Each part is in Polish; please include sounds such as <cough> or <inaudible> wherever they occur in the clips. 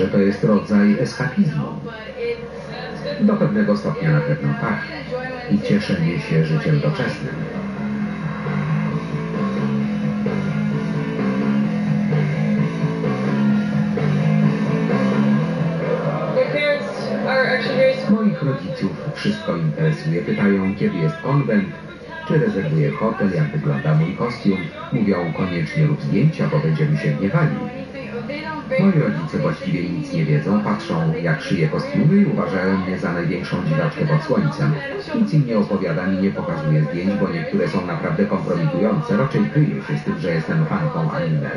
może to jest rodzaj eskapizmu. Do pewnego stopnia na pewno tak. I cieszenie się życiem doczesnym. Moich rodziców wszystko interesuje. Pytają, kiedy jest konwent, czy rezerwuję hotel, jak wygląda mój kostium. Mówią, koniecznie rób zdjęcia, bo będziemy się gniewali. Moi rodzice właściwie nic nie wiedzą, patrzą jak szyję kostiumy i uważają mnie za największą dziwaczkę pod słońcem. Nic im nie opowiadam i nie pokazuję zdjęć, bo niektóre są naprawdę kompromitujące. Raczej kryję się z tym, że jestem fanką anime.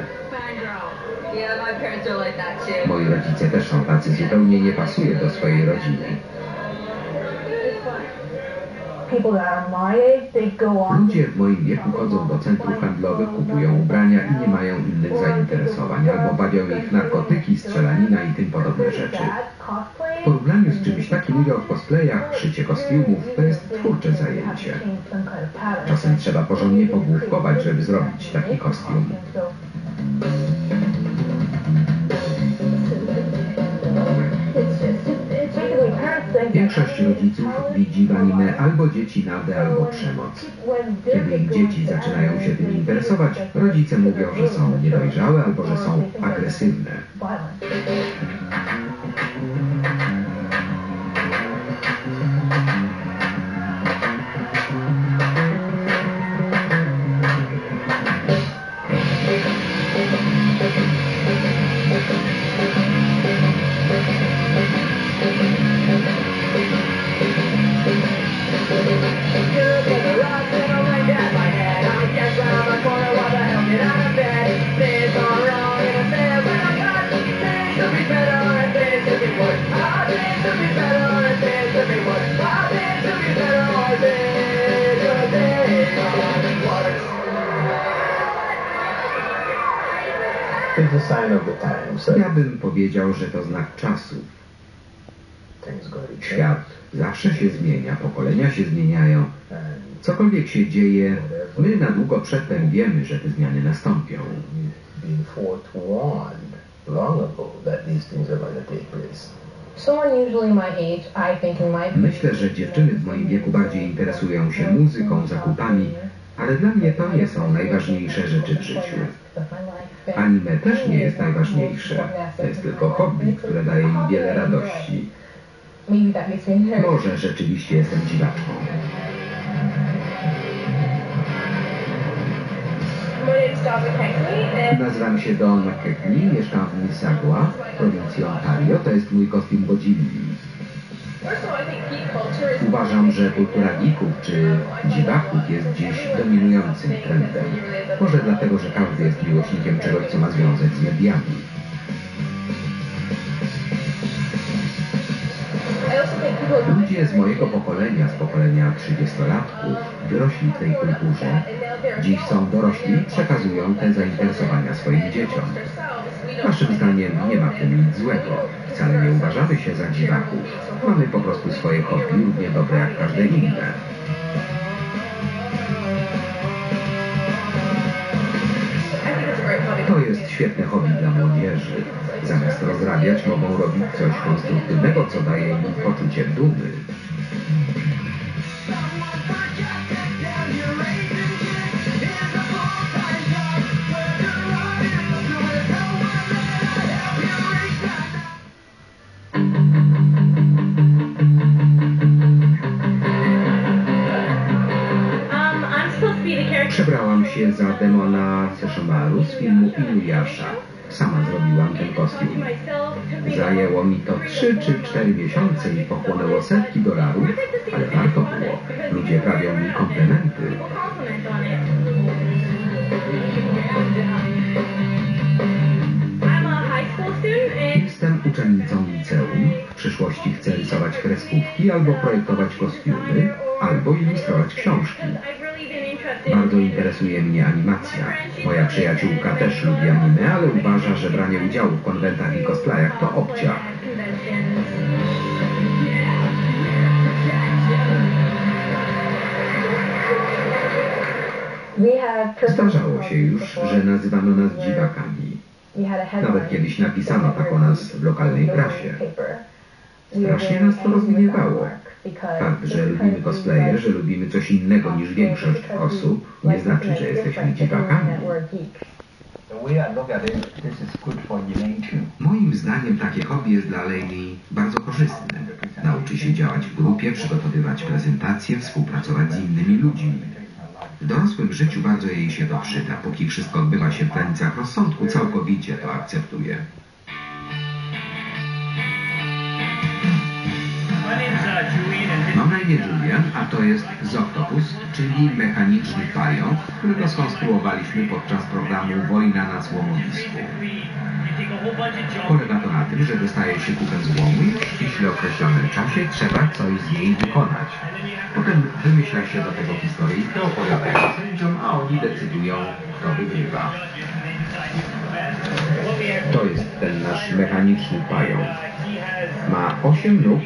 Moi rodzice też są tacy, zupełnie nie pasuje do swojej rodziny. Ludzie w moim wieku chodzą do centrów handlowych, kupują ubrania i nie mają innych zainteresowań, albo bawią ich narkotyki, strzelanina i tym podobne rzeczy. W porównaniu z czymś takim udział w cosplayach, szycie kostiumów, to jest twórcze zajęcie. Czasem trzeba porządnie pogłówkować, żeby zrobić taki kostium. Większość rodziców anime albo dzieci nadę, albo przemoc. Kiedy ich dzieci zaczynają się tym interesować, rodzice mówią, że są niedojrzałe albo że są agresywne. Ja bym powiedział, że to znak czasu. change. Świat zawsze się zmienia, pokolenia się zmieniają. And Cokolwiek się dzieje, my na długo przedtem wiemy, że te zmiany nastąpią. Myślę, że dziewczyny w moim wieku bardziej interesują się muzyką, zakupami, ale dla mnie to nie są najważniejsze rzeczy w życiu. Anime też nie jest najważniejsze. To jest tylko hobby, które daje mi wiele radości. Może rzeczywiście jestem dziwaczką. Nazywam się Don McKechnie, mieszkam w Mississauga, w prowincji Ontario. To jest mój kostium Godzilli. Uważam, że kultura geeków czy dziwaków jest dziś dominującym trendem. Może dlatego, że każdy jest miłośnikiem czegoś, co ma związek z mediami. Ludzie z mojego pokolenia, z pokolenia 30-latków, wyrośli w tej kulturze. Dziś są dorośli i przekazują te zainteresowania swoim dzieciom. Naszym zdaniem nie ma w tym nic złego. Wcale nie uważamy się za dziwaków. Mamy po prostu swoje hobby, równie dobre jak każde inne. To jest świetne hobby dla młodzieży. Zamiast rozrabiać, mogą robić coś konstruktywnego, co daje im poczucie dumy. Przebrałam się za demona Seshomaru z filmu Inuyasha. Sama zrobiłam ten kostium. Zajęło mi to 3 czy 4 miesiące i pochłonęło setki dolarów, ale warto było. Ludzie prawią mi komplementy. Jestem uczennicą liceum. W przyszłości chcę rysować kreskówki albo projektować kostiumy, albo ilustrować książki. Bardzo interesuje mnie animacja. Moja przyjaciółka też lubi anime, ale uważa, że branie udziału w konwentach i cosplayach to obciach. Zdarzało się już, że nazywano nas dziwakami. Nawet kiedyś napisano tak o nas w lokalnej prasie. Strasznie nas to rozgniewało. <clears throat> że lubimy cosplaye, że lubimy coś innego niż większość osób, nie znaczy, że jesteśmy dziwakami. Moim zdaniem takie hobby jest dla Leili bardzo korzystne. Nauczy się działać w grupie, przygotowywać prezentacje, współpracować z innymi ludźmi. W dorosłym życiu bardzo jej się to przyda. Póki wszystko odbywa się w granicach rozsądku, całkowicie to akceptuje. Imię Julian, a to jest Zoktopus, czyli mechaniczny pająk, którego skonstruowaliśmy podczas programu Wojna na złomowisku. Polega to na tym, że dostaje się kupę złomu i w ściśle określonym czasie trzeba coś z niej wykonać. Potem wymyśla się do tego historyjkę, opowiada ją sędziom, a oni decydują, kto wygrywa. To jest ten nasz mechaniczny pająk. Ma 8 nóg